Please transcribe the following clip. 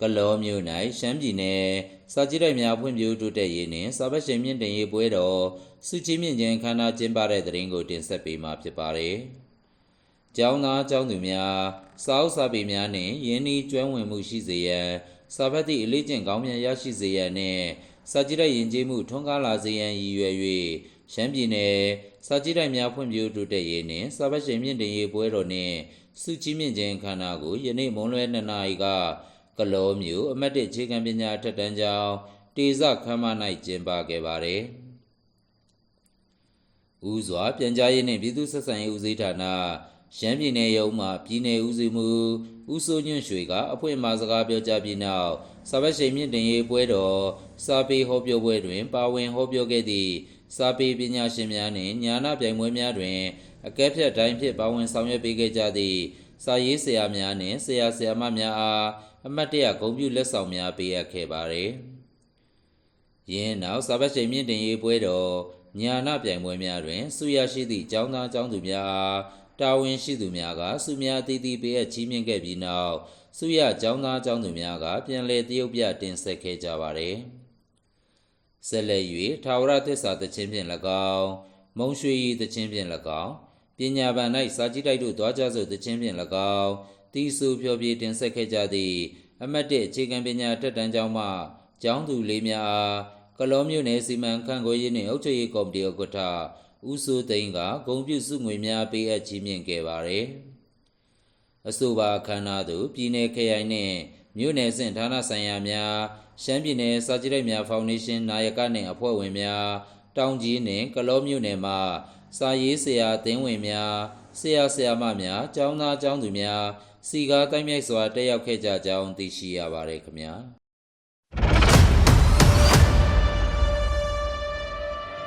ကလောမြို့၌ရှမ်းပြည်နယ်စာကြည့်တိုက်များဖွံ့ဖြိုးတိုးတက်ရေးနှင့်စာပတ်ရှင်မြင့်တင်ရေးပွဲတော်စုချီးမြင့်ခြင်းအခမ်းအနားကျင်းပတဲ့တဲ့ရင်ကိုတင်ဆက်ပေးမှာဖြစ်ပါတယ်။ကျောင်းသားကျောင်းသူများစာအုပ်စာပေများနှင့်ယင်းဤကျွမ်းဝင်မှုရှိစေရန်စာဖတ်သည့်အလေးကျင့်ကောင်းမြတ်ရရှိစေရန်နှင့်စာကြည့်တိုက်ယဉ်ကျေးမှုထွန်းကားလာစေရန်ရည်ရွယ်၍ရှမ်းပြည်နယ်စာကြည့်တိုက်များဖွံ့ဖြိုးတိုးတက်ရေးနှင့်စာပတ်ရှင်မြင့်တင်ရေးပွဲတော်နှင့်စုချီးမြင့်ခြင်းအခမ်းအနားကိုယနေ့မွန်းလွဲ2နာရီက ကလောမျိုးအမတ်တစ်အခြေခံပညာထက်တန်းကျောင်းတေဇခမ်းမ၌ကျင်းပခဲ့ပါတယ်။ဦးစွာပြန်ကြားရေးနှင့်ပြည်သူ့ဆက်ဆံရေးဦးစီးဌာနရှမ်းပြည်နယ်ရုံးမှပြည်내ဦးစီးမှုဦးစိုးညွန့်ရွှေကအဖွင့်အမှာစကားပြောကြားပြီးနောက်စာပတ်ရှိန်မြင့်တင်ရေးပွဲတော်စာပေဟောပြောပွဲတွင် ပါဝင်ဟောပြောခဲ့သည့်စာပေပညာရှင်များနှင့်ညာနာပြိုင်ပွဲများတွင်အကဲဖြတ်တိုင်းဖြစ်ပါဝင်ဆောင်ရွက်ပေးခဲ့ကြသည့်စာရေးဆရာများနှင့်ဆရာဆရာမများအား အမတ်တရဂုဏ်ပြုလက်ဆောင်များပေးအပ်ခဲ့ပါသည်။ယင်းနောက်စာပတ်ချိန်မြင့်တင်ရေးပွဲတော်ညာနာပြိုင်ပွဲများတွင်ဆုရရှိသည့်ကျောင်းသားကျောင်းသူများအားတာဝန်ရှိသူများကဆုများအသီးသီးပေးအပ်ချီးမြှင့်ခဲ့ပြီးနောက်ဆုရကျောင်းသားကျောင်းသူများကပြန်လည်တရုပ်ပြတင်ဆက်ခဲ့ကြပါသည်။ဆက်လက်၍ထာဝရသစ္စာတခြင်းဖြင့်၎င်းမုံရွှေဤတခြင်းဖြင့်၎င်းပညာဗန်၌စာကြည့်တိုက်တို့သွားကြစို့တခြင်းဖြင့်၎င်း တီစုဖြောပြေတင်ဆက်ခဲ့ကြသည့်အမတ်တစ်အခြေခံပညာတက်တန်းကျောင်းမှကျောင်းသူလေးများအားကလောမြို့နယ်စီမံခန့်ခွဲရေးနှင့်အုပ်ချုပ်ရေးကော်မတီဥက္ကဋ္ဌဦးစိုးသိန်းကဂုံပြုစုငွေများပေးအပ်ချီးမြှင့်ခဲ့ပါသည်အဆိုပါအခမ်းအနားသို့ပြည်내ခရိုင်နှင့်မြို့နယ်ဆင့်ဌာနဆိုင်ရာများရှမ်းပြည်နယ်စာကြည့်တိုက်များဖောင်ဒေးရှင်းနာယကနှင့်အဖွဲ့ဝင်များတောင်ကြီးနှင့်ကလောမြို့နယ်မှစာရေးဆရာအသင်းဝင်များဆရာဆရာမများကျောင်းသားကျောင်းသူများ စီကားတိုင်းမြိုက်စွာတက်ရောက်ခဲ့ကြကြောင်းသိရှိရပါတယ်ခင်ဗျာ